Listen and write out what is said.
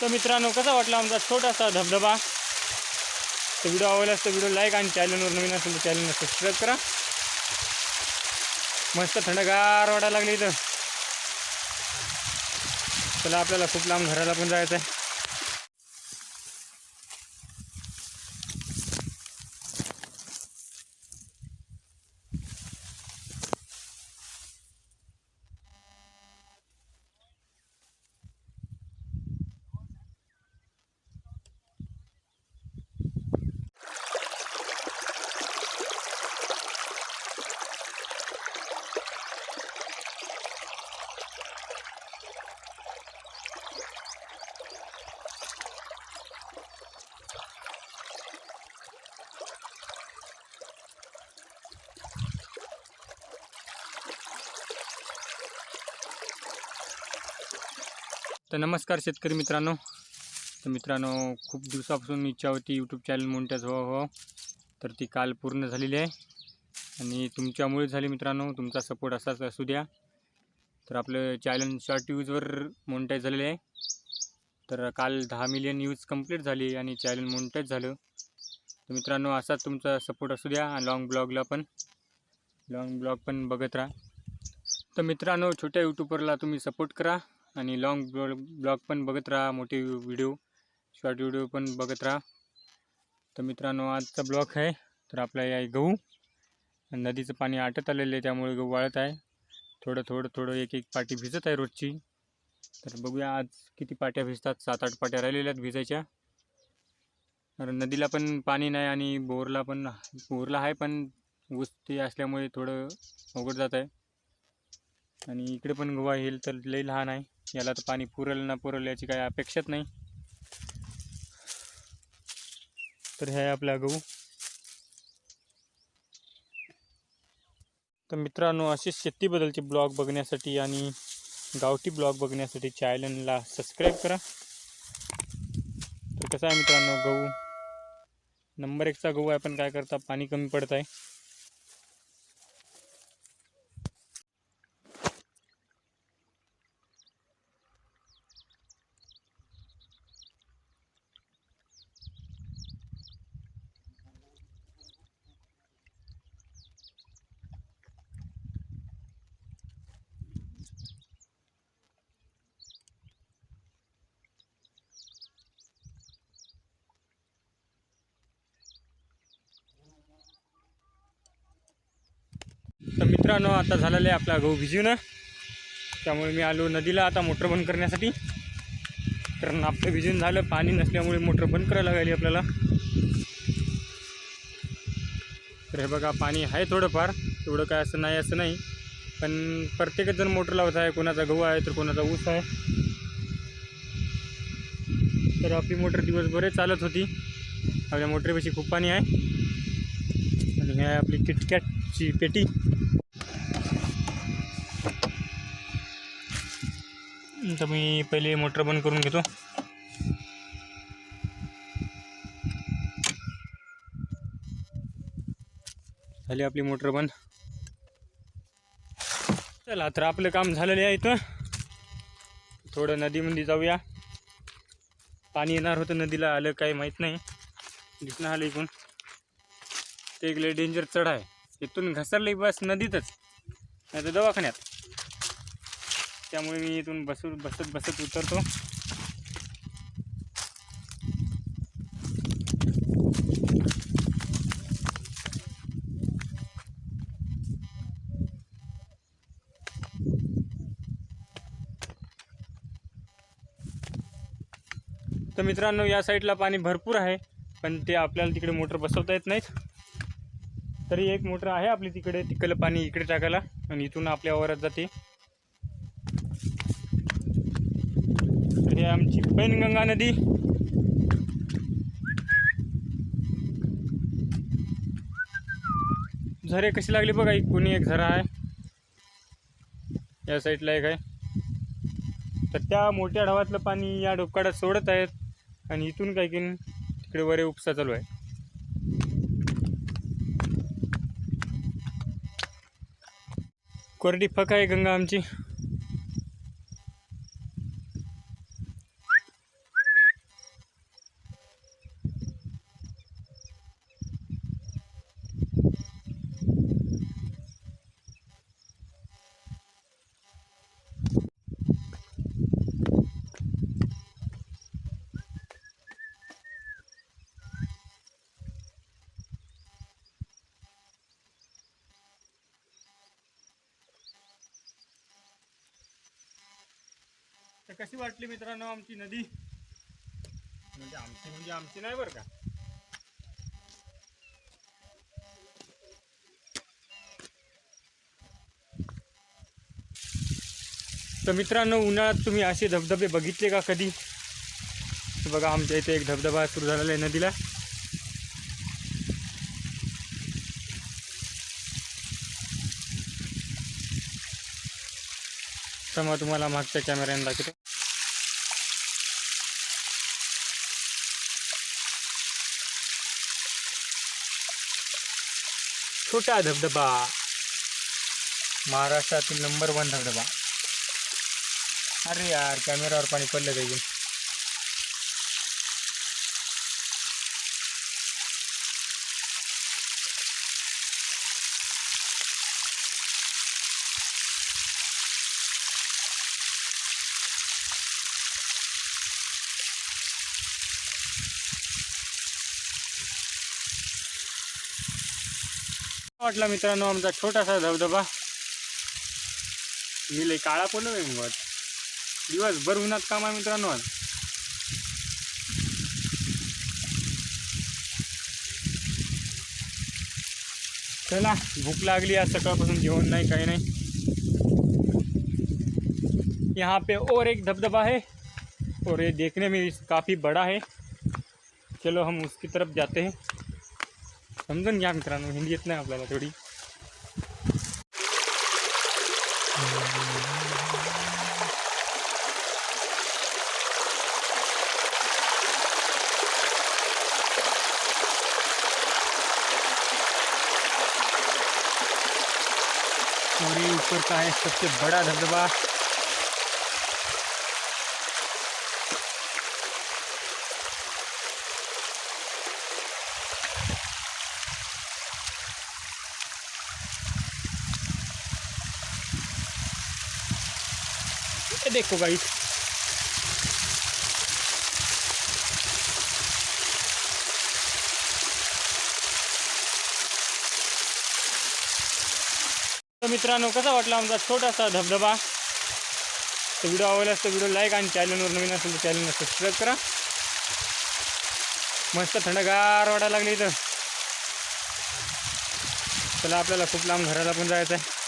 तर मित्रांनो कसा वाटला आमचा छोटासा धबधबा? तर व्हिडिओ आवडला असतं व्हिडिओ लाईक आणि चॅनलवर नवीन असेल तर चॅनलला सबस्क्राईब करा. मस्त थंडगार वाटायला लागली इथं. चला आपल्याला खूप लांब घराला पण जायचं आहे तर नमस्कार शेतकरी मित्रांनो. तर मित्रांनो खूप दिवसापासून इच्छा होती यूट्यूब चॅनल मोठ्याच व्हावं हो. तर ती काल पूर्ण झालेली आहे. आणि तुमच्यामुळे झाली मित्रांनो तुमचा सपोर्ट असाच असू द्या. तर आपलं चॅनल शॉर्ट यूजवर मोनिटाईज झालेलं आहे. तर काल दहा मिलियन यूज कंप्लीट झाली आणि चॅनल मोनिटाईज झालं. तर मित्रांनो असाच तुमचा सपोर्ट असू द्या लॉंग ब्लॉगला पण. लॉंग ब्लॉग पण बघत राहा. तर मित्रांनो छोट्या यूट्यूबरला तुम्ही सपोर्ट करा. आणि लाँग ब्लॉग ब्लॉग पण बघत राहा मोठे व्हिडिओ शॉर्ट व्हिडिओ पण बघत राहा. तर मित्रांनो आजचा ब्लॉग आहे तर आपला आहे गहू. आणि नदीचं पाणी आटत आलेलं आहे त्यामुळे गहू वाळत आहे. थोडं थोडं थोडं एक एक पाटी भिजत आहे रोजची. तर बघूया आज किती पाट्या भिजतात. सात आठ पाट्या राहिलेल्या आहेत भिजायच्या. कारण नदीला पण पाणी नाही आणि बोरला पण बोरला आहे पण ऊस ते असल्यामुळे थोडं अवघड जात आहे. आणि इकडे पण गहू येईल तर लई लहान आहे. याला तर पाणी पुरल ना पुरल याची काही अपेक्षाच नाही. तर हे आहे आपला गहू. तर मित्रांनो असे शेतीबद्दलचे ब्लॉग बघण्यासाठी आणि गावठी ब्लॉग बघण्यासाठी चॅनलला सबस्क्राईब करा. तर कसं आहे मित्रांनो गहू नंबर एकचा गहू आहे पण काय करता पाणी कमी पडत आहे. मित्रांनो आता झालेला आहे आपला गहू भिजून त्यामुळे मी आलो नदीला आता मोटर बंद करण्यासाठी. कारण आपलं भिजून झालं पाणी नसल्यामुळे मोटर बंद करायला लागली आपल्याला. तर हे बघा पाणी आहे थोडंफार. तेवढं काय असं नाही असं नाही. पण प्रत्येकच जण मोटर लावत आहे. कोणाचा गहू आहे तर कोणाचा ऊस आहे. तर आपली मोटर दिवसभरही चालत होती. आपल्या मोटरपेशी खूप पाणी आहे. आणि हे आपली किटकॅटची पेटी. तर मी पहिले मोटर बंद करून घेतो. झाली आपली मोटर बंद. चला तर आपलं काम झालेलं आहे इथं. थोडं नदीमध्ये जाऊया. पाणी येणार होतं नदीला आलं काही माहीत नाही. दिसणं आलं इकून ते एक लय डेंजर चढ आहे इथून घसरली बस नदीतच. नाही तर दवाखान्यात. त्यामुळे मी इथून बसू बसत बसत उतरतो. तर मित्रांनो या साईडला पाणी भरपूर आहे पण ते आपल्याला तिकडे मोटर बसवता येत नाहीत. तरी एक मोटर आहे आपली तिकडे तिकडलं पाणी इकडे टाकायला आणि इथून आपल्या वावरात जाते तर ही आमची पैनगंगा नदी. झरे कशी लागली बघा एक कोणी एक झरा आहे. या साईडला एक आहे. तर त्या मोठ्या ढावातलं पाणी या डोपकाडात सोडत आहेत आणि इथून काय की तिकडे वरे उपसा चालू आहे. कोरडी फक आहे गंगा आमची. तर कशी वाटली मित्रांनो आमची नदी? म्हणजे आमची म्हणजे आमची नाही बरं का? तर मित्रांनो उन्हाळ्यात तुम्ही असे धबधबे बघितले का कधी? तर बघा आमच्या इथे एक धबधबा सुरू झालेला आहे नदीला. तर मग तुम्हाला मागच्या कॅमेऱ्याने दाखवतो. छोटा धबधबा. महाराष्ट्रातील नंबर वन धबधबा. अरे यार कॅमेरावर पाणी पडलं पाहिजे वाटला मित्रांनो आमचा छोटासा धबधबा. मी लई काळा पडलो आहे मग दिवसभर उन्हात काम आहे मित्रांनो आज. चला भूक लागली आज सकाळपासून जेवण नाही काही नाही. यहाँ पे और एक धबधबा है और ये देखने में काफ़ी बड़ा है. चलो हम उसकी तरफ जाते हैं. समजून घ्या मित्रांनो, हिंदी नाही आपल्याला थोडी और ये ऊपर का है सबसे बड़ा धबधबा? ये देखो गाइस तर मित्रांनो कसा वाटला आमचा छोटासा धबधबा? तर व्हिडिओ आवडला असतो व्हिडिओ लाईक आणि चॅनलवर नवीन असेल तर चॅनलला सबस्क्राईब करा. मस्त थंडगार वाटायला लागली इथं. चला आपल्याला खूप लांब घराला पण जायचं आहे